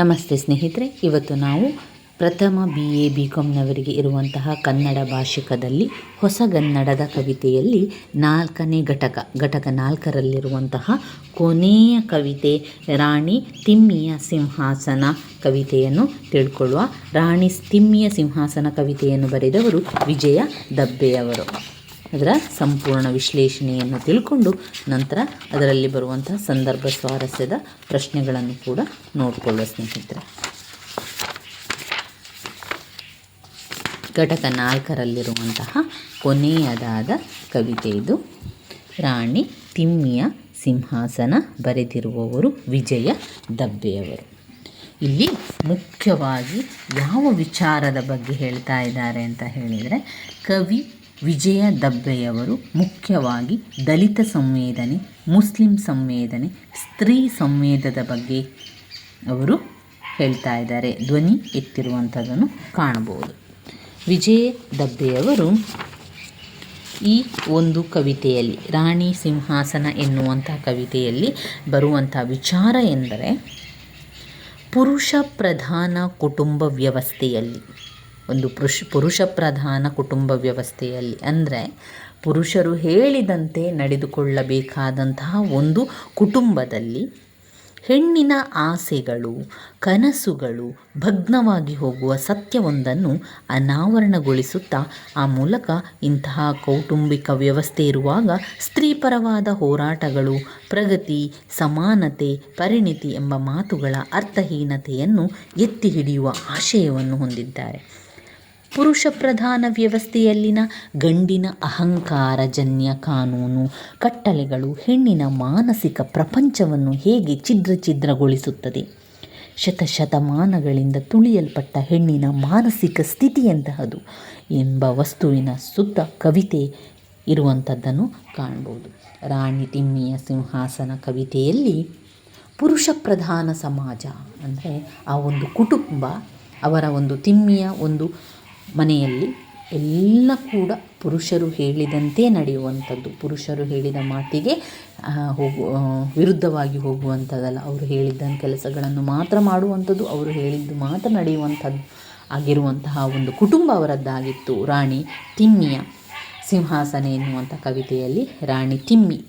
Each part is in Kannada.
ನಮಸ್ತೆ ಸ್ನೇಹಿತರೆ, ಇವತ್ತು ನಾವು ಪ್ರಥಮ ಬಿ ಎ ಬಿ ಕಾಮ್ನವರಿಗೆ ಇರುವಂತಹ ಕನ್ನಡ ಭಾಷಿಕದಲ್ಲಿ ಹೊಸಗನ್ನಡದ ಕವಿತೆಯಲ್ಲಿ ನಾಲ್ಕನೇ ಘಟಕ ಘಟಕ ನಾಲ್ಕರಲ್ಲಿರುವಂತಹ ಕೊನೆಯ ಕವಿತೆ ರಾಣಿ ತಿಮ್ಮಿಯ ಸಿಂಹಾಸನ ಕವಿತೆಯನ್ನು ತಿಳ್ಕೊಳ್ಳುವ. ರಾಣಿ ತಿಮ್ಮಿಯ ಸಿಂಹಾಸನ ಕವಿತೆಯನ್ನು ಬರೆದವರು ವಿಜಯ ದಬ್ಬೆಯವರು. ಅದರ ಸಂಪೂರ್ಣ ವಿಶ್ಲೇಷಣೆಯನ್ನು ತಿಳ್ಕೊಂಡು ನಂತರ ಅದರಲ್ಲಿ ಬರುವಂತಹ ಸಂದರ್ಭ ಸ್ವಾರಸ್ಯದ ಪ್ರಶ್ನೆಗಳನ್ನು ಕೂಡ ನೋಡಿಕೊಳ್ಳುವ ಸ್ನೇಹಿತರೆ. ಘಟಕ ನಾಲ್ಕರಲ್ಲಿರುವಂತಹ ಕೊನೆಯದಾದ ಕವಿತೆ ಇದು. ರಾಣಿ ತಿಮ್ಮಿಯ ಸಿಂಹಾಸನ ಬರೆದಿರುವವರು ವಿಜಯ ದಬ್ಬೆಯವರು. ಇಲ್ಲಿ ಮುಖ್ಯವಾಗಿ ಯಾವ ವಿಚಾರದ ಬಗ್ಗೆ ಹೇಳ್ತಾ ಇದ್ದಾರೆ ಅಂತ ಹೇಳಿದರೆ ಕವಿ ವಿಜಯ ದಬ್ಬೆಯವರು ಮುಖ್ಯವಾಗಿ ದಲಿತ ಸಂವೇದನೆ, ಮುಸ್ಲಿಂ ಸಂವೇದನೆ, ಸ್ತ್ರೀ ಸಂವೇದದ ಬಗ್ಗೆ ಅವರು ಹೇಳ್ತಾ ಇದ್ದಾರೆ. ಧ್ವನಿ ಎತ್ತಿರುವಂಥದ್ದನ್ನು ಕಾಣಬಹುದು. ವಿಜಯ ದಬ್ಬೆಯವರು ಈ ಒಂದು ಕವಿತೆಯಲ್ಲಿ, ರಾಣಿ ಸಿಂಹಾಸನ ಎನ್ನುವಂಥ ಕವಿತೆಯಲ್ಲಿ ಬರುವಂಥ ವಿಚಾರ ಎಂದರೆ, ಪುರುಷ ಪ್ರಧಾನ ಕುಟುಂಬ ವ್ಯವಸ್ಥೆಯಲ್ಲಿ ಒಂದು ಪುರುಷ ಪುರುಷ ಪ್ರಧಾನ ಕುಟುಂಬ ವ್ಯವಸ್ಥೆಯಲ್ಲಿ ಅಂದರೆ ಪುರುಷರು ಹೇಳಿದಂತೆ ನಡೆದುಕೊಳ್ಳಬೇಕಾದಂತಹ ಒಂದು ಕುಟುಂಬದಲ್ಲಿ ಹೆಣ್ಣಿನ ಆಸೆಗಳು, ಕನಸುಗಳು ಭಗ್ನವಾಗಿ ಹೋಗುವ ಸತ್ಯವೊಂದನ್ನು ಅನಾವರಣಗೊಳಿಸುತ್ತಾ ಆ ಮೂಲಕ ಇಂತಹ ಕೌಟುಂಬಿಕ ವ್ಯವಸ್ಥೆ ಇರುವಾಗ ಸ್ತ್ರೀಪರವಾದ ಹೋರಾಟಗಳು, ಪ್ರಗತಿ, ಸಮಾನತೆ, ಪರಿಣಿತಿ ಎಂಬ ಮಾತುಗಳ ಅರ್ಥಹೀನತೆಯನ್ನು ಎತ್ತಿ ಹಿಡಿಯುವ ಆಶಯವನ್ನು ಹೊಂದಿದ್ದಾರೆ. ಪುರುಷ ಪ್ರಧಾನ ವ್ಯವಸ್ಥೆಯಲ್ಲಿನ ಗಂಡಿನ ಅಹಂಕಾರಜನ್ಯ ಕಾನೂನು ಕಟ್ಟಳೆಗಳು ಹೆಣ್ಣಿನ ಮಾನಸಿಕ ಪ್ರಪಂಚವನ್ನು ಹೇಗೆ ಛಿದ್ರ ಛಿದ್ರಗೊಳಿಸುತ್ತದೆ ಶತಶತಮಾನಗಳಿಂದ ತುಳಿಯಲ್ಪಟ್ಟ ಹೆಣ್ಣಿನ ಮಾನಸಿಕ ಸ್ಥಿತಿಯಂತಹದು ಎಂಬ ವಸ್ತುವಿನ ಸುತ್ತ ಕವಿತೆ ಇರುವಂಥದ್ದನ್ನು ಕಾಣ್ಬೋದು. ರಾಣಿ ತಿಮ್ಮಿಯ ಸಿಂಹಾಸನ ಕವಿತೆಯಲ್ಲಿ ಪುರುಷ ಪ್ರಧಾನ ಸಮಾಜ ಅಂದರೆ ಆ ಒಂದು ಕುಟುಂಬ, ಅವರ ಒಂದು ತಿಮ್ಮಿಯ ಒಂದು ಮನೆಯಲ್ಲಿ ಎಲ್ಲ ಕೂಡ ಪುರುಷರು ಹೇಳಿದಂತೆ ನಡೆಯುವಂಥದ್ದು. ಪುರುಷರು ಹೇಳಿದ ಮಾತಿಗೆ ಹೋಗು ವಿರುದ್ಧವಾಗಿ ಹೋಗುವಂಥದ್ದಲ್ಲ. ಅವರು ಹೇಳಿದ್ದ ಕೆಲಸಗಳನ್ನು ಮಾತ್ರ ಮಾಡುವಂಥದ್ದು, ಅವರು ಹೇಳಿದ್ದು ಮಾತ್ರ ನಡೆಯುವಂಥದ್ದು ಆಗಿರುವಂತಹ ಒಂದು ಕುಟುಂಬ ಅವರದ್ದಾಗಿತ್ತು. ರಾಣಿ ತಿಮ್ಮಿಯ ಸಿಂಹಾಸನ ಎನ್ನುವಂಥ ಕವಿತೆಯಲ್ಲಿ ರಾಣಿ ತಿಮ್ಮಿ,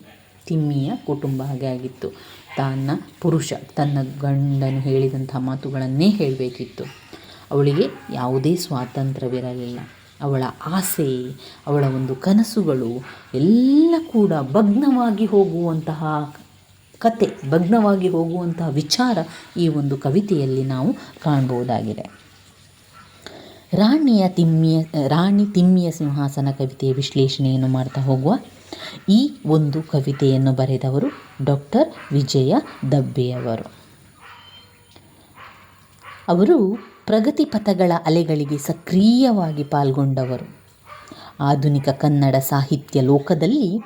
ತಿಮ್ಮಿಯ ಕುಟುಂಬ ಹಾಗೆ ಆಗಿತ್ತು. ತನ್ನ ಪುರುಷ, ತನ್ನ ಗಂಡನು ಹೇಳಿದಂಥ ಮಾತುಗಳನ್ನೇ ಹೇಳಬೇಕಿತ್ತು. ಅವಳಿಗೆ ಯಾವುದೇ ಸ್ವಾತಂತ್ರ್ಯವಿರಲಿಲ್ಲ. ಅವಳ ಆಸೆ, ಅವಳ ಒಂದು ಕನಸುಗಳು ಎಲ್ಲ ಕೂಡ ಭಗ್ನವಾಗಿ ಹೋಗುವಂತಹ ಕತೆ, ಭಗ್ನವಾಗಿ ಹೋಗುವಂತಹ ವಿಚಾರ ಈ ಒಂದು ಕವಿತೆಯಲ್ಲಿ ನಾವು ಕಾಣ್ಬೋದಾಗಿದೆ ರಾಣಿಯ ತಿಮ್ಮಿಯ, ರಾಣಿ ತಿಮ್ಮಿಯ ಸಿಂಹಾಸನ ಕವಿತೆಯ ವಿಶ್ಲೇಷಣೆಯನ್ನು ಮಾಡ್ತಾ ಹೋಗುವ ಈ ಒಂದು ಕವಿತೆಯನ್ನು ಬರೆದವರು ಡಾಕ್ಟರ್ ವಿಜಯ ದಬ್ಬೆಯವರು. ಅವರು ಪ್ರಗತಿ ಪಥಗಳ ಅಲೆಗಳಿಗೆ ಸಕ್ರಿಯವಾಗಿ ಪಾಲ್ಗೊಂಡವರು. ಆಧುನಿಕ ಕನ್ನಡ ಸಾಹಿತ್ಯ ಲೋಕದಲ್ಲಿ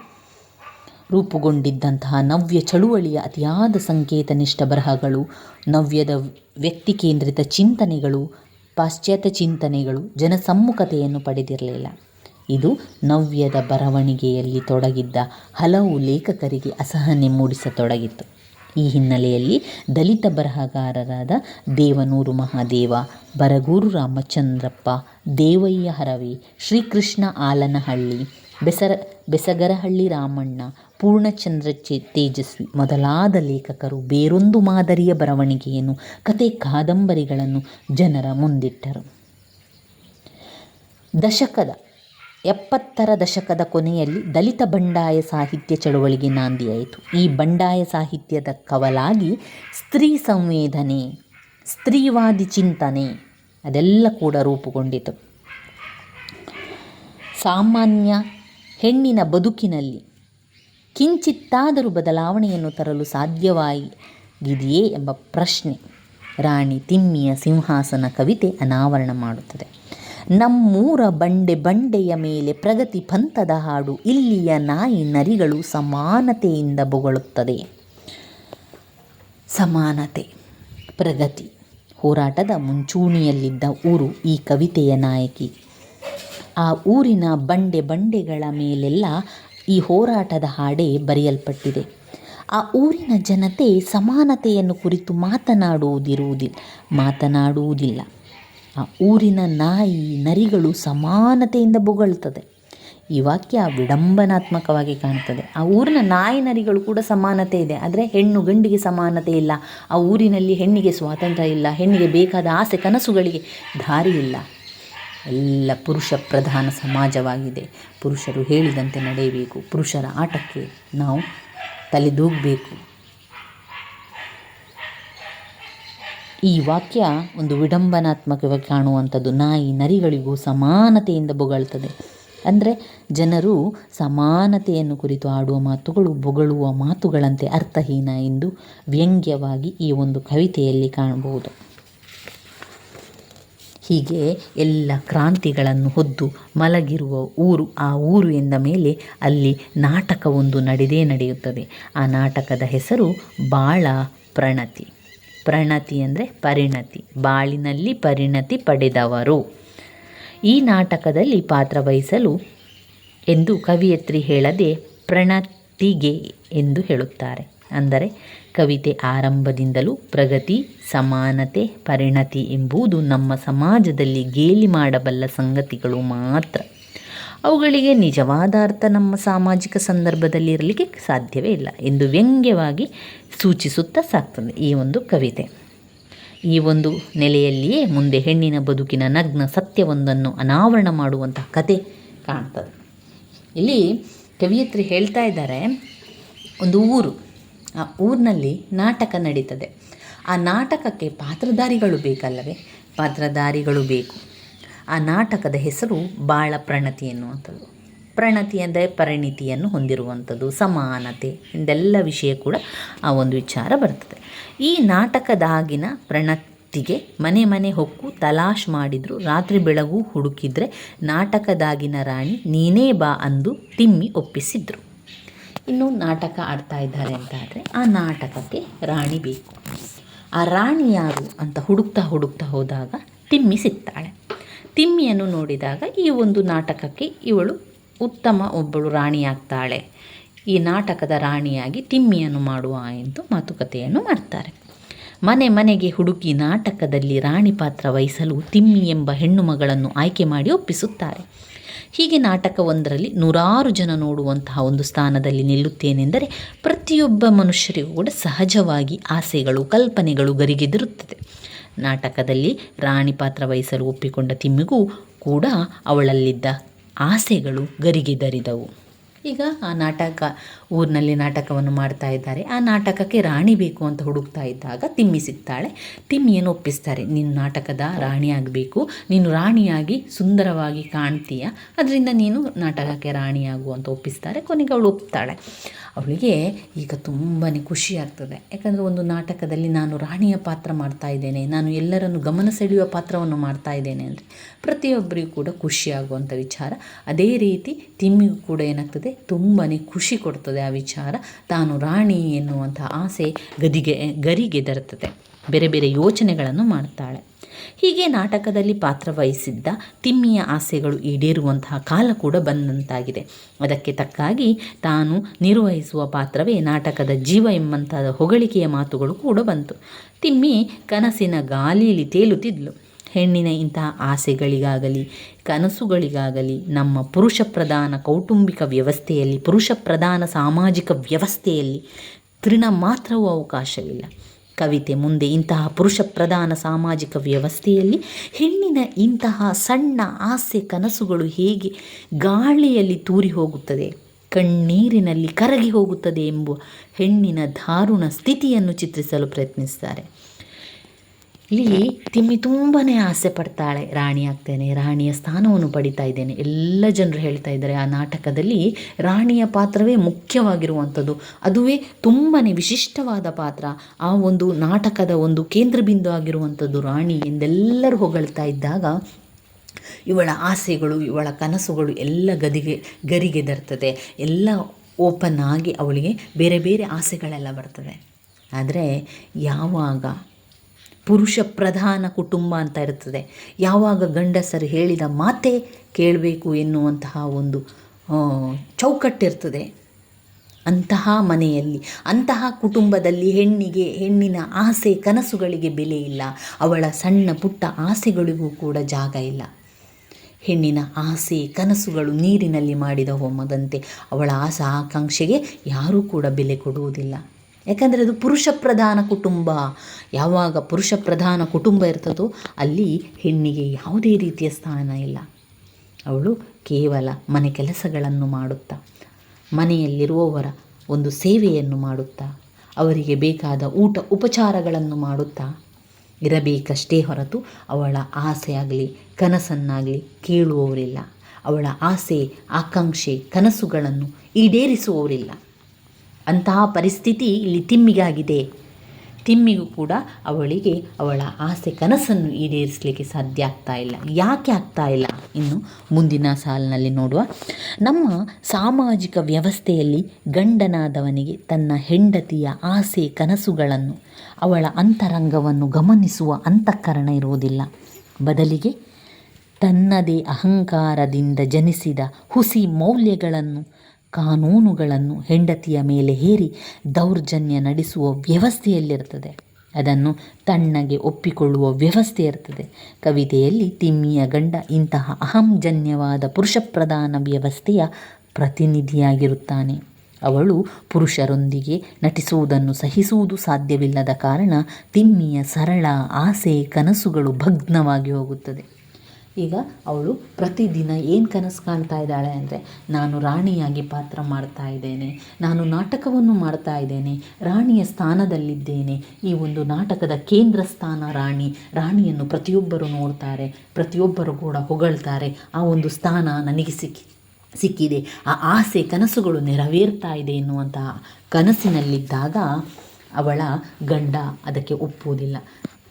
ರೂಪುಗೊಂಡಿದ್ದಂತಹ ನವ್ಯ ಚಳುವಳಿಯ ಅತಿಯಾದ ಸಂಕೇತನಿಷ್ಠ ಬರಹಗಳು, ನವ್ಯದ ವ್ಯಕ್ತಿ ಕೇಂದ್ರಿತ ಚಿಂತನೆಗಳು, ಪಾಶ್ಚಾತ್ಯ ಚಿಂತನೆಗಳು ಜನಸಮ್ಮುಖತೆಯನ್ನು ಪಡೆದಿರಲಿಲ್ಲ. ಇದು ನವ್ಯದ ಬರವಣಿಗೆಯಲ್ಲಿ ತೊಡಗಿದ್ದ ಹಲವು ಲೇಖಕರಿಗೆ ಅಸಹನೆ ಮೂಡಿಸತೊಡಗಿತ್ತು ಈ ಹಿನ್ನೆಲೆಯಲ್ಲಿ ದಲಿತ ಬರಹಗಾರರಾದ ದೇವನೂರು ಮಹಾದೇವ, ಬರಗೂರು ರಾಮಚಂದ್ರಪ್ಪ, ದೇವಯ್ಯ ಹರವಿ, ಶ್ರೀಕೃಷ್ಣ ಆಲನಹಳ್ಳಿ, ಬೆಸರ, ಬೆಸಗರಹಳ್ಳಿ ರಾಮಣ್ಣ, ಪೂರ್ಣಚಂದ್ರ ಚೇ, ತೇಜಸ್ವಿ ಮೊದಲಾದ ಲೇಖಕರು ಬೇರೊಂದು ಮಾದರಿಯ ಬರವಣಿಗೆಯನ್ನು, ಕತೆ ಕಾದಂಬರಿಗಳನ್ನು ಜನರ ಮುಂದಿಟ್ಟರು. ದಶಕದ ಎಪ್ಪತ್ತರ ದಶಕದ ಕೊನೆಯಲ್ಲಿ ದಲಿತ ಬಂಡಾಯ ಸಾಹಿತ್ಯ ಚಳುವಳಿಗೆ ನಾಂದಿಯಾಯಿತು ಈ ಬಂಡಾಯ ಸಾಹಿತ್ಯದ ಕವಲಾಗಿ ಸ್ತ್ರೀ ಸಂವೇದನೆ, ಸ್ತ್ರೀವಾದಿ ಚಿಂತನೆ ಅದೆಲ್ಲ ಕೂಡ ರೂಪುಗೊಂಡಿತು. ಸಾಮಾನ್ಯ ಹೆಣ್ಣಿನ ಬದುಕಿನಲ್ಲಿ ಕಿಂಚಿತ್ತಾದರೂ ಬದಲಾವಣೆಯನ್ನು ತರಲು ಸಾಧ್ಯವಾಗಿದೆಯೇ ಎಂಬ ಪ್ರಶ್ನೆ ರಾಣಿ ತಿಮ್ಮಿಯ ಸಿಂಹಾಸನ ಕವಿತೆ ಅನಾವರಣ ಮಾಡುತ್ತದೆ. ನಮ್ಮೂರ ಬಂಡೆ ಬಂಡೆಯ ಮೇಲೆ ಪ್ರಗತಿ ಪಂಥದ ಹಾಡು ಇಲ್ಲಿಯ ನಾಯಿ ನರಿಗಳು ಸಮಾನತೆಯಿಂದ ಬೊಗಳುತ್ತದೆ. ಸಮಾನತೆ, ಪ್ರಗತಿ, ಹೋರಾಟದ ಮುಂಚೂಣಿಯಲ್ಲಿದ್ದ ಊರು ಈ ಕವಿತೆಯ ನಾಯಕಿ. ಆ ಊರಿನ ಬಂಡೆ ಬಂಡೆಗಳ ಮೇಲೆಲ್ಲ ಈ ಹೋರಾಟದ ಹಾಡೇ ಬರೆಯಲ್ಪಟ್ಟಿದೆ. ಆ ಊರಿನ ಜನತೆ ಸಮಾನತೆಯನ್ನು ಕುರಿತು ಮಾತನಾಡುವುದಿರುವುದಿಲ್ಲ ಮಾತನಾಡುವುದಿಲ್ಲ. ಊರಿನ ನಾಯಿ ನರಿಗಳು ಸಮಾನತೆಯಿಂದ ಬೊಗಳ್ತದೆ. ಈ ವಾಕ್ಯ ವಿಡಂಬನಾತ್ಮಕವಾಗಿ ಕಾಣ್ತದೆ. ಆ ಊರಿನ ನಾಯಿ ನರಿಗಳು ಕೂಡ ಸಮಾನತೆ ಇದೆ. ಆದರೆ ಹೆಣ್ಣು ಗಂಡಿಗೆ ಸಮಾನತೆ ಇಲ್ಲ. ಆ ಊರಿನಲ್ಲಿ ಹೆಣ್ಣಿಗೆ ಸ್ವಾತಂತ್ರ್ಯ ಇಲ್ಲ. ಹೆಣ್ಣಿಗೆ ಬೇಕಾದ ಆಸೆ ಕನಸುಗಳಿಗೆ ದಾರಿ ಇಲ್ಲ. ಎಲ್ಲ ಪುರುಷ ಪ್ರಧಾನ ಸಮಾಜವಾಗಿದೆ. ಪುರುಷರು ಹೇಳಿದಂತೆ ನಡೆಯಬೇಕು. ಪುರುಷರ ಆಟಕ್ಕೆ ನಾವು ತಲೆದೂಗಬೇಕು. ಈ ವಾಕ್ಯ ಒಂದು ವಿಡಂಬನಾತ್ಮಕವಾಗಿ ಕಾಣುವಂಥದ್ದು. ನಾಯಿ ನರಿಗಳಿಗೂ ಸಮಾನತೆಯಿಂದ ಬೊಗಳ್ತದೆ. ಅಂದರೆ ಜನರು ಸಮಾನತೆಯನ್ನು ಕುರಿತು ಆಡುವ ಮಾತುಗಳು, ಬೊಗಳುವ ಮಾತುಗಳಂತೆ ಅರ್ಥಹೀನ ಎಂದು ವ್ಯಂಗ್ಯವಾಗಿ ಈ ಒಂದು ಕವಿತೆಯಲ್ಲಿ ಕಾಣಬಹುದು. ಹೀಗೆ ಎಲ್ಲ ಕ್ರಾಂತಿಗಳನ್ನು ಹೊದ್ದು ಮಲಗಿರುವ ಊರು, ಆ ಊರು ಎಂದ ಮೇಲೆ ಅಲ್ಲಿ ನಾಟಕವೊಂದು ನಡೆದೇ ನಡೆಯುತ್ತದೆ. ಆ ನಾಟಕದ ಹೆಸರು ಬಾಳ ಪ್ರಣತಿ. ಪ್ರಣತಿ ಅಂದರೆ ಪರಿಣತಿ, ಬಾಳಿನಲ್ಲಿ ಪರಿಣತಿ ಪಡೆದವರು. ಈ ನಾಟಕದಲ್ಲಿ ಪಾತ್ರವಹಿಸಲು ಎಂದು ಕವಿಯತ್ರಿ ಹೇಳದೆ ಪ್ರಣತಿಗೆ ಎಂದು ಹೇಳುತ್ತಾರೆ. ಅಂದರೆ ಕವಿತೆ ಆರಂಭದಿಂದಲೂ ಪ್ರಗತಿ, ಸಮಾನತೆ, ಪರಿಣತಿ ಎಂಬುದು ನಮ್ಮ ಸಮಾಜದಲ್ಲಿ ಗೇಲಿ ಮಾಡಬಲ್ಲ ಸಂಗತಿಗಳು ಮಾತ್ರ. ಅವುಗಳಿಗೆ ನಿಜವಾದ ಅರ್ಥ ನಮ್ಮ ಸಾಮಾಜಿಕ ಸಂದರ್ಭದಲ್ಲಿ ಇರಲಿಕ್ಕೆ ಸಾಧ್ಯವೇ ಇಲ್ಲ. ಎಂದು ವ್ಯಂಗ್ಯವಾಗಿ ಸೂಚಿಸುತ್ತಾ ಸಾಕ್ತದೆ ಈ ಒಂದು ಕವಿತೆ. ಈ ಒಂದು ನೆಲೆಯಲ್ಲಿಯೇ ಮುಂದೆ ಹೆಣ್ಣಿನ ಬದುಕಿನ ನಗ್ನ ಸತ್ಯವೊಂದನ್ನು ಅನಾವರಣ ಮಾಡುವಂತಹ ಕತೆ ಕಾಣ್ತದೆ. ಇಲ್ಲಿ ಕವಿಯತ್ರಿ ಹೇಳ್ತಾ ಇದ್ದಾರೆ, ಒಂದು ಊರು, ಆ ಊರಿನಲ್ಲಿ ನಾಟಕ ನಡೀತದೆ. ಆ ನಾಟಕಕ್ಕೆ ಪಾತ್ರಧಾರಿಗಳು ಬೇಕಲ್ಲವೇ? ಪಾತ್ರಧಾರಿಗಳು ಬೇಕು. ಆ ನಾಟಕದ ಹೆಸರು ಬಾಳ ಪ್ರಣತಿ ಎನ್ನುವಂಥದ್ದು. ಪ್ರಣತಿ ಅಂದರೆ ಪರಿಣಿತಿಯನ್ನು ಹೊಂದಿರುವಂಥದ್ದು, ಸಮಾನತೆ ಇಂದೆಲ್ಲ ವಿಷಯ ಕೂಡ ಆ ಒಂದು ವಿಚಾರ ಬರ್ತದೆ. ಈ ನಾಟಕದಾಗಿನ ಪ್ರಣತಿಗೆ ಮನೆ ಮನೆ ಹೊಕ್ಕು ತಲಾಶ್ ಮಾಡಿದ್ರು. ರಾತ್ರಿ ಬೆಳಗು ಹುಡುಕಿದ್ರೆ ನಾಟಕದಾಗಿನ ರಾಣಿ ನೀನೇ ಬಾ ಅಂದು ತಿಮ್ಮಿ ಒಪ್ಪಿಸಿದ್ರು. ಇನ್ನು ನಾಟಕ ಆಡ್ತಾ ಇದ್ದಾರೆ ಅಂತಾದರೆ ಆ ನಾಟಕಕ್ಕೆ ರಾಣಿ ಬೇಕು. ಆ ರಾಣಿ ಯಾರು ಅಂತ ಹುಡುಕ್ತಾ ಹುಡುಕ್ತಾ ಹೋದಾಗ ತಿಮ್ಮಿ ಸಿಗ್ತಾಳೆ. ತಿಮ್ಮಿಯನ್ನು ನೋಡಿದಾಗ ಈ ಒಂದು ನಾಟಕಕ್ಕೆ ಇವಳು ಉತ್ತಮ ಒಬ್ಬಳು ರಾಣಿಯಾಗ್ತಾಳೆ. ಈ ನಾಟಕದ ರಾಣಿಯಾಗಿ ತಿಮ್ಮಿಯನ್ನು ಮಾಡುವ ಎಂದು ಮಾತುಕತೆಯನ್ನು ಮಾಡ್ತಾರೆ. ಮನೆ ಮನೆಗೆ ಹುಡುಕಿ ನಾಟಕದಲ್ಲಿ ರಾಣಿ ಪಾತ್ರ ವಹಿಸಲು ತಿಮ್ಮಿ ಎಂಬ ಹೆಣ್ಣು ಮಗಳನ್ನು ಆಯ್ಕೆ ಮಾಡಿ ಒಪ್ಪಿಸುತ್ತಾರೆ. ಹೀಗೆ ನಾಟಕವೊಂದರಲ್ಲಿ ನೂರಾರು ಜನ ನೋಡುವಂತಹ ಒಂದು ಸ್ಥಾನದಲ್ಲಿ ನಿಲ್ಲುತ್ತೇನೆಂದರೆ ಪ್ರತಿಯೊಬ್ಬ ಮನುಷ್ಯರಿಗೂ ಕೂಡ ಸಹಜವಾಗಿ ಆಸೆಗಳು, ಕಲ್ಪನೆಗಳು ಗರಿಗೆದಿರುತ್ತದೆ. ನಾಟಕದಲ್ಲಿ ರಾಣಿ ಪಾತ್ರ ವಹಿಸಲು ಒಪ್ಪಿಕೊಂಡ ತಿಮ್ಮಿಗೂ ಕೂಡ ಅವಳಲ್ಲಿದ್ದ ಆಸೆಗಳು ಗರಿಗೆದರಿದವು. ಈಗ ಆ ನಾಟಕ, ಊರಿನಲ್ಲಿ ನಾಟಕವನ್ನು ಮಾಡ್ತಾ ಇದ್ದಾರೆ. ಆ ನಾಟಕಕ್ಕೆ ರಾಣಿ ಬೇಕು ಅಂತ ಹುಡುಕ್ತಾ ಇದ್ದಾಗ ತಿಮ್ಮಿ ಸಿಗ್ತಾಳೆ. ತಿಮ್ಮಿಯನ್ನು ಒಪ್ಪಿಸ್ತಾರೆ? ನೀನು ನಾಟಕದ ರಾಣಿ ಆಗಬೇಕು. ನೀನು ರಾಣಿಯಾಗಿ ಸುಂದರವಾಗಿ ಕಾಣ್ತೀಯ. ಅದರಿಂದ ನೀನು ನಾಟಕಕ್ಕೆ ರಾಣಿಯಾಗು ಅಂತ ಒಪ್ಪಿಸ್ತಾರೆ. ಕೊನೆಗೆ ಅವಳು ಒಪ್ತಾಳೆ. ಅವಳಿಗೆ ಈಗ ತುಂಬಾ ಖುಷಿ ಆಗ್ತದೆ. ಯಾಕಂದರೆ ಒಂದು ನಾಟಕದಲ್ಲಿ ನಾನು ರಾಣಿಯ ಪಾತ್ರ ಮಾಡ್ತಾ ಇದ್ದೇನೆ. ನಾನು ಎಲ್ಲರನ್ನು ಗಮನ ಸೆಳೆಯುವ ಪಾತ್ರವನ್ನು ಮಾಡ್ತಾ ಇದ್ದೇನೆ ಅಂದರೆ ಪ್ರತಿಯೊಬ್ಬರಿಗೂ ಕೂಡ ಖುಷಿಯಾಗುವಂಥ ವಿಚಾರ. ಅದೇ ರೀತಿ ತಿಮ್ಮಿಗೂ ಕೂಡ ಏನಾಗ್ತದೆ? ತುಂಬಾ ಖುಷಿ ಕೊಡ್ತದೆ ಆ ವಿಚಾರ. ತಾನು ರಾಣಿ ಎನ್ನುವಂಥ ಆಸೆ ಗದಿಗೆ ಗರಿಗೆದರ್ತದೆ ಬೇರೆ ಬೇರೆ ಯೋಚನೆಗಳನ್ನು ಮಾಡ್ತಾಳೆ. ಹೀಗೆ ನಾಟಕದಲ್ಲಿ ಪಾತ್ರವಹಿಸಿದ್ದ ತಿಮ್ಮಿಯ ಆಸೆಗಳು ಈಡೇರುವಂತಹ ಕಾಲ ಕೂಡ ಬಂದಂತಾಗಿದೆ. ಅದಕ್ಕೆ ತಕ್ಕಾಗಿ ತಾನು ನಿರ್ವಹಿಸುವ ಪಾತ್ರವೇ ನಾಟಕದ ಜೀವ ಎಂಬಂತಹ ಹೊಗಳಿಕೆಯ ಮಾತುಗಳು ಕೂಡ ಬಂತು. ತಿಮ್ಮಿ ಕನಸಿನ ಗಾಲಿಯಲ್ಲಿ ತೇಲುತ್ತಿದ್ಲು. ಹೆಣ್ಣಿನ ಇಂತಹ ಆಸೆಗಳಿಗಾಗಲಿ, ಕನಸುಗಳಿಗಾಗಲಿ, ನಮ್ಮ ಪುರುಷ ಪ್ರಧಾನ ಕೌಟುಂಬಿಕ ವ್ಯವಸ್ಥೆಯಲ್ಲಿ, ಪುರುಷ ಪ್ರಧಾನ ಸಾಮಾಜಿಕ ವ್ಯವಸ್ಥೆಯಲ್ಲಿ ತೃಣ ಮಾತ್ರವೂ ಅವಕಾಶವಿಲ್ಲ. ಕವಿತೆ ಮುಂದೆ ಇಂತಹ ಪುರುಷ ಪ್ರಧಾನ ಸಾಮಾಜಿಕ ವ್ಯವಸ್ಥೆಯಲ್ಲಿ ಹೆಣ್ಣಿನ ಇಂತಹ ಸಣ್ಣ ಆಸೆ ಕನಸುಗಳು ಹೇಗೆ ಗಾಳಿಯಲ್ಲಿ ತೂರಿ ಹೋಗುತ್ತದೆ, ಕಣ್ಣೀರಿನಲ್ಲಿ ಕರಗಿ ಹೋಗುತ್ತದೆ ಎಂಬ ಹೆಣ್ಣಿನ ದಾರುಣ ಸ್ಥಿತಿಯನ್ನು ಚಿತ್ರಿಸಲು ಪ್ರಯತ್ನಿಸ್ತಾರೆ. ಇಲ್ಲಿ ತಿಮ್ಮಿ ತುಂಬಾ ಆಸೆ ಪಡ್ತಾಳೆ. ರಾಣಿ ಆಗ್ತೇನೆ, ರಾಣಿಯ ಸ್ಥಾನವನ್ನು ಪಡಿತಾ ಇದ್ದೇನೆ. ಎಲ್ಲ ಜನರು ಹೇಳ್ತಾ ಇದ್ದಾರೆ, ಆ ನಾಟಕದಲ್ಲಿ ರಾಣಿಯ ಪಾತ್ರವೇ ಮುಖ್ಯವಾಗಿರುವಂಥದ್ದು. ಅದುವೇ ತುಂಬಾ ವಿಶಿಷ್ಟವಾದ ಪಾತ್ರ. ಆ ಒಂದು ನಾಟಕದ ಒಂದು ಕೇಂದ್ರಬಿಂದು ಆಗಿರುವಂಥದ್ದು ರಾಣಿ ಎಂದೆಲ್ಲರೂ ಹೊಗಳ್ತಾ ಇದ್ದಾಗ ಇವಳ ಆಸೆಗಳು, ಇವಳ ಕನಸುಗಳು ಎಲ್ಲ ಗದಿಗೆ, ಗರಿಗೆ ದರ್ತದೆ ಎಲ್ಲ ಓಪನ್ ಆಗಿ ಅವಳಿಗೆ ಬೇರೆ ಬೇರೆ ಆಸೆಗಳೆಲ್ಲ ಬರ್ತದೆ ಆದರೆ ಯಾವಾಗ ಪುರುಷ ಪ್ರಧಾನ ಕುಟುಂಬ ಅಂತ ಇರ್ತದೆ. ಯಾವಾಗ ಗಂಡಸರು ಹೇಳಿದ ಮಾತೇ ಕೇಳಬೇಕು ಎನ್ನುವಂತಹ ಒಂದು ಚೌಕಟ್ಟಿರ್ತದೆ. ಅಂತಹ ಮನೆಯಲ್ಲಿ, ಅಂತಹ ಕುಟುಂಬದಲ್ಲಿ ಹೆಣ್ಣಿಗೆ, ಹೆಣ್ಣಿನ ಆಸೆ ಕನಸುಗಳಿಗೆ ಬೆಲೆ ಇಲ್ಲ. ಅವಳ ಸಣ್ಣ ಪುಟ್ಟ ಆಸೆಗಳಿಗೂ ಕೂಡ ಜಾಗ ಇಲ್ಲ. ಹೆಣ್ಣಿನ ಆಸೆ ಕನಸುಗಳು ನೀರಿನಲ್ಲಿ ಮಾಡಿದ ಹೋಮದಂತೆ ಅವಳ ಆಸೆ ಆಕಾಂಕ್ಷೆಗೆ ಯಾರೂ ಕೂಡ ಬೆಲೆ ಕೊಡುವುದಿಲ್ಲ. ಯಾಕಂದರೆ ಅದು ಪುರುಷ ಪ್ರಧಾನ ಕುಟುಂಬ. ಯಾವಾಗ ಪುರುಷ ಪ್ರಧಾನ ಕುಟುಂಬ ಇರ್ತದೋ ಅಲ್ಲಿ ಹೆಣ್ಣಿಗೆ ಯಾವುದೇ ರೀತಿಯ ಸ್ಥಾನ ಇಲ್ಲ. ಅವಳು ಕೇವಲ ಮನೆ ಕೆಲಸಗಳನ್ನು ಮಾಡುತ್ತಾ, ಮನೆಯಲ್ಲಿರುವವರ ಒಂದು ಸೇವೆಯನ್ನು ಮಾಡುತ್ತಾ, ಅವರಿಗೆ ಬೇಕಾದ ಊಟ ಉಪಚಾರಗಳನ್ನು ಮಾಡುತ್ತಾ ಇರಬೇಕಷ್ಟೇ ಹೊರತು ಅವಳ ಆಸೆಯಾಗಲಿ ಕನಸನ್ನಾಗಲಿ ಕೇಳುವವರಿಲ್ಲ. ಅವಳ ಆಸೆ, ಆಕಾಂಕ್ಷೆ, ಕನಸುಗಳನ್ನು ಈಡೇರಿಸುವವರಿಲ್ಲ. ಅಂತಹ ಪರಿಸ್ಥಿತಿ ಇಲ್ಲಿ ತಿಮ್ಮಿಗಾಗಿದೆ. ತಿಮ್ಮಿಗೂ ಕೂಡ ಅವಳಿಗೆ ಅವಳ ಆಸೆ ಕನಸನ್ನು ಈಡೇರಿಸಲಿಕ್ಕೆ ಸಾಧ್ಯ ಆಗ್ತಾ ಇಲ್ಲ. ಯಾಕೆ ಆಗ್ತಾ ಇಲ್ಲ? ಇನ್ನು ಮುಂದಿನ ಸಾಲಿನಲ್ಲಿ ನೋಡುವ. ನಮ್ಮ ಸಾಮಾಜಿಕ ವ್ಯವಸ್ಥೆಯಲ್ಲಿ ಗಂಡನಾದವನಿಗೆ ತನ್ನ ಹೆಂಡತಿಯ ಆಸೆ ಕನಸುಗಳನ್ನು, ಅವಳ ಅಂತರಂಗವನ್ನು ಗಮನಿಸುವ ಅಂತಃಕರಣ ಇರುವುದಿಲ್ಲ. ಬದಲಿಗೆ ತನ್ನದೇ ಅಹಂಕಾರದಿಂದ ಜನಿಸಿದ ಹುಸಿ ಮೌಲ್ಯಗಳನ್ನು ಕಾನೂನುಗಳನ್ನು ಹೆಂಡತಿಯ ಮೇಲೆ ಹೇರಿ ದೌರ್ಜನ್ಯ ನಡೆಸುವ ವ್ಯವಸ್ಥೆಯಲ್ಲಿರ್ತದೆ ಅದನ್ನು ತಣ್ಣಗೆ ಒಪ್ಪಿಕೊಳ್ಳುವ ವ್ಯವಸ್ಥೆ ಇರ್ತದೆ ಕವಿತೆಯಲ್ಲಿ ತಿಮ್ಮಿಯ ಗಂಡ ಇಂತಹ ಅಹಂಜನ್ಯವಾದ ಪುರುಷಪ್ರಧಾನ ವ್ಯವಸ್ಥೆಯ ಪ್ರತಿನಿಧಿಯಾಗಿರುತ್ತಾನೆ. ಅವಳು ಪುರುಷರೊಂದಿಗೆ ನಟಿಸುವುದನ್ನು ಸಹಿಸುವುದು ಸಾಧ್ಯವಿಲ್ಲದ ಕಾರಣ ತಿಮ್ಮಿಯ ಸರಳ, ಆಸೆ, ಕನಸುಗಳು ಭಗ್ನವಾಗಿ ಹೋಗುತ್ತದೆ. ಈಗ ಅವಳು ಪ್ರತಿದಿನ ಏನು ಕನಸು ಕಾಣ್ತಾ ಇದ್ದಾಳೆ ಅಂದರೆ, ನಾನು ರಾಣಿಯಾಗಿ ಪಾತ್ರ ಮಾಡ್ತಾ ಇದ್ದೇನೆ, ನಾನು ನಾಟಕವನ್ನು ಮಾಡ್ತಾ ಇದ್ದೇನೆ, ರಾಣಿಯ ಸ್ಥಾನದಲ್ಲಿದ್ದೇನೆ, ಈ ಒಂದು ನಾಟಕದ ಕೇಂದ್ರ ಸ್ಥಾನ ರಾಣಿ, ರಾಣಿಯನ್ನು ಪ್ರತಿಯೊಬ್ಬರು ನೋಡ್ತಾರೆ, ಪ್ರತಿಯೊಬ್ಬರು ಕೂಡ ಹೊಗಳ್ತಾರೆ, ಆ ಒಂದು ಸ್ಥಾನ ನನಗೆ ಸಿಕ್ಕಿ ಸಿಕ್ಕಿದೆ, ಆ ಆಸೆ ಕನಸುಗಳು ನೆರವೇರ್ತಾ ಇದೆ ಎನ್ನುವಂತಹ ಕನಸಿನಲ್ಲಿದ್ದಾಗ ಅವಳ ಗಂಡ ಅದಕ್ಕೆ ಒಪ್ಪುವುದಿಲ್ಲ.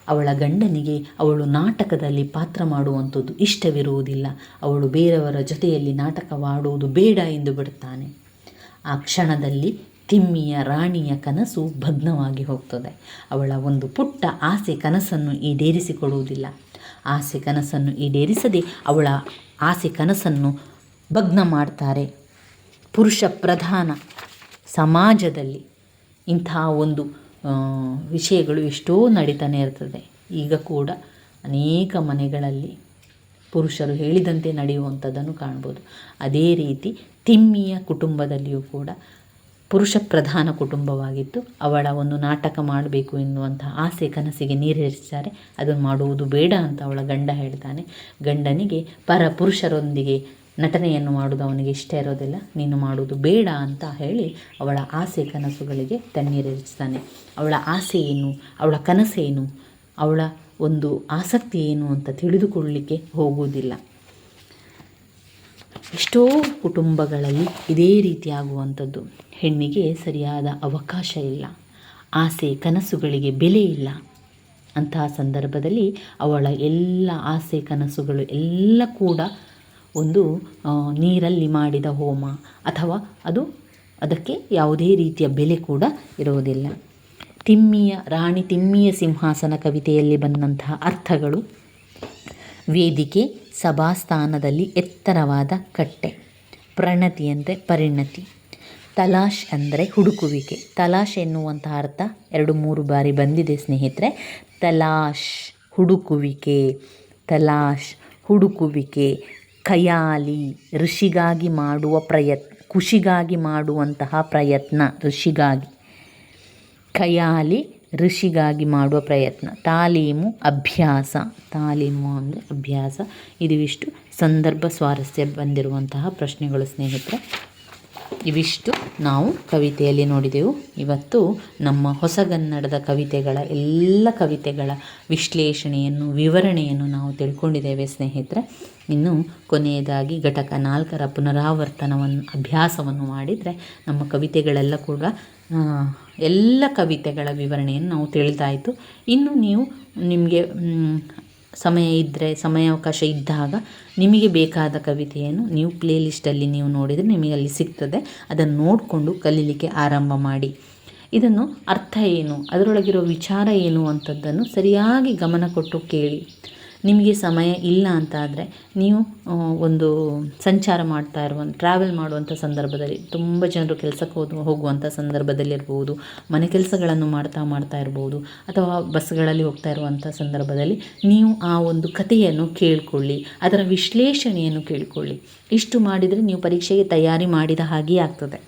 ಅವಳ ಗಂಡನಿಗೆ ಅವಳು ನಾಟಕದಲ್ಲಿ ಪಾತ್ರ ಮಾಡುವಂಥದ್ದು ಇಷ್ಟವಿರುವುದಿಲ್ಲ. ಅವಳು ಬೇರೆಯವರ ಜೊತೆಯಲ್ಲಿ ನಾಟಕವಾಡುವುದು ಬೇಡ ಎಂದು ಬಿಡುತ್ತಾನೆ. ಆ ಕ್ಷಣದಲ್ಲಿ ತಿಮ್ಮಿಯ ರಾಣಿಯ ಕನಸು ಭಗ್ನವಾಗಿ ಹೋಗ್ತದೆ. ಅವಳ ಒಂದು ಪುಟ್ಟ ಆಸೆ ಕನಸನ್ನು ಈಡೇರಿಸಿಕೊಡುವುದಿಲ್ಲ. ಆಸೆ ಕನಸನ್ನು ಈಡೇರಿಸದೆ ಅವಳ ಆಸೆ ಕನಸನ್ನು ಭಗ್ನ ಮಾಡ್ತಾರೆ. ಪುರುಷ ಪ್ರಧಾನ ಸಮಾಜದಲ್ಲಿ ಇಂತಹ ಒಂದು ವಿಷಯಗಳು ಎಷ್ಟೋ ನಡೀತಾನೆ ಇರ್ತದೆ. ಈಗ ಕೂಡ ಅನೇಕ ಮನೆಗಳಲ್ಲಿ ಪುರುಷರು ಹೇಳಿದಂತೆ ನಡೆಯುವಂಥದ್ದನ್ನು ಕಾಣ್ಬೋದು. ಅದೇ ರೀತಿ ತಿಮ್ಮಿಯ ಕುಟುಂಬದಲ್ಲಿಯೂ ಕೂಡ ಪುರುಷ ಪ್ರಧಾನ ಕುಟುಂಬವಾಗಿತ್ತು. ಅವಳ ಒಂದು ನಾಟಕ ಮಾಡಬೇಕು ಎನ್ನುವಂಥ ಆಸೆ ಕನಸಿಗೆ ನೀರೇರಿಸ್ತಾರೆ ಅದನ್ನು ಮಾಡುವುದು ಬೇಡ ಅಂತ ಅವಳ ಗಂಡ ಹೇಳ್ತಾನೆ. ಗಂಡನಿಗೆ ಪರ ಪುರುಷರೊಂದಿಗೆ ನಟನೆಯನ್ನು ಮಾಡೋದು ಅವನಿಗೆ ಇಷ್ಟ ಇರೋದಿಲ್ಲ. ನೀನು ಮಾಡುವುದು ಬೇಡ ಅಂತ ಹೇಳಿ ಅವಳ ಆಸೆ ಕನಸುಗಳಿಗೆ ತಣ್ಣೀರಿಸ್ತಾನೆ ಅವಳ ಆಸೆ ಏನು? ಅವಳ ಕನಸೇನು ಅವಳ ಒಂದು ಆಸಕ್ತಿ ಏನು ಅಂತ ತಿಳಿದುಕೊಳ್ಳಲಿಕ್ಕೆ ಹೋಗುವುದಿಲ್ಲ. ಎಷ್ಟೋ ಕುಟುಂಬಗಳಲ್ಲಿ ಇದೇ ರೀತಿಯಾಗುವಂಥದ್ದು ಹೆಣ್ಣಿಗೆ ಸರಿಯಾದ ಅವಕಾಶ ಇಲ್ಲ. ಆಸೆ ಕನಸುಗಳಿಗೆ ಬೆಲೆ ಇಲ್ಲ. ಅಂತಹ ಸಂದರ್ಭದಲ್ಲಿ ಅವಳ ಎಲ್ಲ ಆಸೆ ಕನಸುಗಳು ಎಲ್ಲ ಕೂಡ ಒಂದು ನೀರಲ್ಲಿ ಮಾಡಿದ ಹೋಮ ಅಥವಾ ಅದು ಅದಕ್ಕೆ ಯಾವುದೇ ರೀತಿಯ ಬೆಲೆ ಕೂಡ ಇರುವುದಿಲ್ಲ. ತಿಮ್ಮಿಯ, ರಾಣಿ ತಿಮ್ಮಿಯ ಸಿಂಹಾಸನ ಕವಿತೆಯಲ್ಲಿ ಬಂದಂತಹ ಅರ್ಥಗಳು ವೇದಿಕೆ ಸಭಾಸ್ಥಾನದಲ್ಲಿ ಎತ್ತರವಾದ ಕಟ್ಟೆ, ಪ್ರಣತಿ ಅಂದರೆ ಪರಿಣತಿ, ತಲಾಶ್ ಅಂದರೆ ಹುಡುಕುವಿಕೆ. ತಲಾಶ್ ಎನ್ನುವಂತಹ ಅರ್ಥ ಎರಡು ಮೂರು ಬಾರಿ ಬಂದಿದೆ ಸ್ನೇಹಿತರೆ. ತಲಾಶ್ ಹುಡುಕುವಿಕೆ ತಲಾಶ್ ಹುಡುಕುವಿಕೆ ಖಯಾಲಿ ಋಷಿಗಾಗಿ ಮಾಡುವ ಪ್ರಯತ್ನ ಖುಷಿಗಾಗಿ ಮಾಡುವಂತಹ ಪ್ರಯತ್ನ, ಋಷಿಗಾಗಿ. ಖಯಾಲಿ ಋಷಿಗಾಗಿ ಮಾಡುವ ಪ್ರಯತ್ನ. ತಾಲೀಮು, ಅಭ್ಯಾಸ. ತಾಲೀಮು ಅಂದರೆ ಅಭ್ಯಾಸ. ಇದಿವಿಷ್ಟು ಸಂದರ್ಭ ಸ್ವಾರಸ್ಯ ಬಂದಿರುವಂತಹ ಪ್ರಶ್ನೆಗಳು ಸ್ನೇಹಿತರೆ. ಇವಿಷ್ಟು ನಾವು ಕವಿತೆಯಲ್ಲಿ ನೋಡಿದೆವು. ಇವತ್ತು ನಮ್ಮ ಹೊಸಗನ್ನಡದ ಕವಿತೆಗಳ ಎಲ್ಲ ಕವಿತೆಗಳ ವಿಶ್ಲೇಷಣೆಯನ್ನು, ವಿವರಣೆಯನ್ನು ನಾವು ತಿಳ್ಕೊಂಡಿದ್ದೇವೆ ಸ್ನೇಹಿತರೆ. ಇನ್ನು ಕೊನೆಯದಾಗಿ ಘಟಕ ನಾಲ್ಕರ ಪುನರಾವರ್ತನವನ್ನು ಅಭ್ಯಾಸವನ್ನು ಮಾಡಿದರೆ ನಮ್ಮ ಕವಿತೆಗಳೆಲ್ಲ ಕೂಡ ಎಲ್ಲ ಕವಿತೆಗಳ ವಿವರಣೆಯನ್ನು ನಾವು ತಿಳಿದಾಯಿತು ಇನ್ನು ನೀವು ನಿಮಗೆ ಸಮಯ ಇದ್ದರೆ ಸಮಯಾವಕಾಶ ಇದ್ದಾಗ ನಿಮಗೆ ಬೇಕಾದ ಕವಿತೆಯನ್ನು ನೀವು ಪ್ಲೇಲಿಸ್ಟಲ್ಲಿ ನೀವು ನೋಡಿದರೆ ನಿಮಗೆ ಅಲ್ಲಿ ಸಿಗ್ತದೆ. ಅದನ್ನು ನೋಡಿಕೊಂಡು ಕಲೀಲಿಕ್ಕೆ ಆರಂಭ ಮಾಡಿ. ಇದನ್ನು ಅರ್ಥ ಏನು? ಅದರೊಳಗಿರೋ ವಿಚಾರ ಏನು ಅಂಥದ್ದನ್ನು ಸರಿಯಾಗಿ ಗಮನ ಕೊಟ್ಟು ಕೇಳಿ. ನಿಮಗೆ ಸಮಯ ಇಲ್ಲ ಅಂತ ಆದರೆ ನೀವು ಒಂದು ಸಂಚಾರ ಮಾಡ್ತಾ ಇರುವಂಥ ಟ್ರಾವೆಲ್ ಮಾಡುವಂಥ ಸಂದರ್ಭದಲ್ಲಿ ತುಂಬ ಜನರು ಕೆಲಸಕ್ಕೆ ಹೋದ ಹೋಗುವಂಥ ಸಂದರ್ಭದಲ್ಲಿರ್ಬೋದು ಮನೆ ಕೆಲಸಗಳನ್ನು ಮಾಡ್ತಾ ಮಾಡ್ತಾ ಇರ್ಬೋದು, ಅಥವಾ ಬಸ್ಗಳಲ್ಲಿ ಹೋಗ್ತಾ ಇರುವಂಥ ಸಂದರ್ಭದಲ್ಲಿ ನೀವು ಆ ಒಂದು ಕಥೆಯನ್ನು ಕೇಳಿಕೊಳ್ಳಿ, ಅದರ ವಿಶ್ಲೇಷಣೆಯನ್ನು ಕೇಳಿಕೊಳ್ಳಿ. ಇಷ್ಟು ಮಾಡಿದರೆ ನೀವು ಪರೀಕ್ಷೆಗೆ ತಯಾರಿ ಮಾಡಿದ ಹಾಗೆಯೇ ಆಗ್ತದೆ.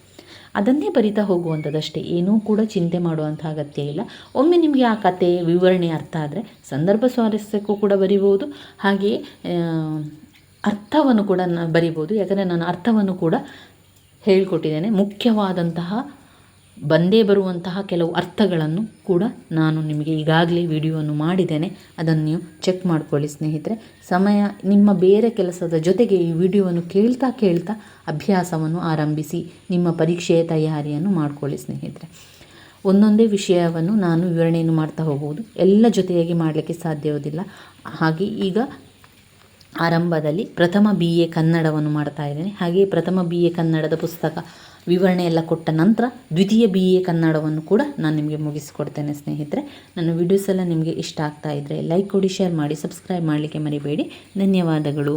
ಅದನ್ನೇ ಬರಿತಾ ಹೋಗುವಂಥದ್ದಷ್ಟೇ ಏನೂ ಕೂಡ ಚಿಂತೆ ಮಾಡುವಂಥ ಅಗತ್ಯ ಇಲ್ಲ. ಒಮ್ಮೆ ನಿಮಗೆ ಆ ಕತೆ, ವಿವರಣೆ ಅರ್ಥ ಆದರೆ ಸಂದರ್ಭ ಸ್ವಾರಸ್ಯಕ್ಕೂ ಕೂಡ ಬರಿಬೋದು. ಹಾಗೆಯೇ ಅರ್ಥವನ್ನು ಕೂಡ ನಾನು ಬರಿಬೋದು. ಯಾಕಂದರೆ ನಾನು ಅರ್ಥವನ್ನು ಕೂಡ ಹೇಳಿಕೊಟ್ಟಿದ್ದೇನೆ. ಮುಖ್ಯವಾದಂತಹ ಬಂದೇ ಬರುವಂತಹ ಕೆಲವು ಅರ್ಥಗಳನ್ನು ಕೂಡ ನಾನು ನಿಮಗೆ ಈಗಾಗಲೇ ವಿಡಿಯೋವನ್ನು ಮಾಡಿದ್ದೇನೆ. ಅದನ್ನು ನೀವು ಚೆಕ್ ಮಾಡ್ಕೊಳ್ಳಿ ಸ್ನೇಹಿತರೆ. ಸಮಯ, ನಿಮ್ಮ ಬೇರೆ ಕೆಲಸದ ಜೊತೆಗೆ ಈ ವಿಡಿಯೋವನ್ನು ಕೇಳ್ತಾ ಕೇಳ್ತಾ ಅಭ್ಯಾಸವನ್ನು ಆರಂಭಿಸಿ ನಿಮ್ಮ ಪರೀಕ್ಷೆಯ ತಯಾರಿಯನ್ನು ಮಾಡಿಕೊಳ್ಳಿ ಸ್ನೇಹಿತರೆ. ಒಂದೊಂದೇ ವಿಷಯವನ್ನು ನಾನು ವಿವರಣೆಯನ್ನು ಮಾಡ್ತಾ ಹೋಗುವುದು. ಎಲ್ಲ ಜೊತೆಯಾಗಿ ಮಾಡಲಿಕ್ಕೆ ಸಾಧ್ಯವುದಿಲ್ಲ ಹಾಗೆ ಈಗ ಆರಂಭದಲ್ಲಿ ಪ್ರಥಮ ಬಿ ಎ ಕನ್ನಡವನ್ನು ಮಾಡ್ತಾ ಇದ್ದೇನೆ. ಹಾಗೆಯೇ ಪ್ರಥಮ ಬಿ ಎ ಕನ್ನಡದ ಪುಸ್ತಕ ವಿವರಣೆ ಎಲ್ಲ ಕೊಟ್ಟ ನಂತರ ದ್ವಿತೀಯ ಬಿ ಎ ಕನ್ನಡವನ್ನು ಕೂಡ ನಾನು ನಿಮಗೆ ಮುಗಿಸಿಕೊಡ್ತೇನೆ, ಸ್ನೇಹಿತರೆ. ನನ್ನ ವಿಡಿಯೋಸ್ ಎಲ್ಲ ನಿಮಗೆ ಇಷ್ಟ ಆಗ್ತಾ ಇದ್ದರೆ ಲೈಕ್ ಕೊಡಿ ಶೇರ್ ಮಾಡಿ ಸಬ್ಸ್ಕ್ರೈಬ್ ಮಾಡಲಿಕ್ಕೆ ಮರಿಬೇಡಿ. ಧನ್ಯವಾದಗಳು.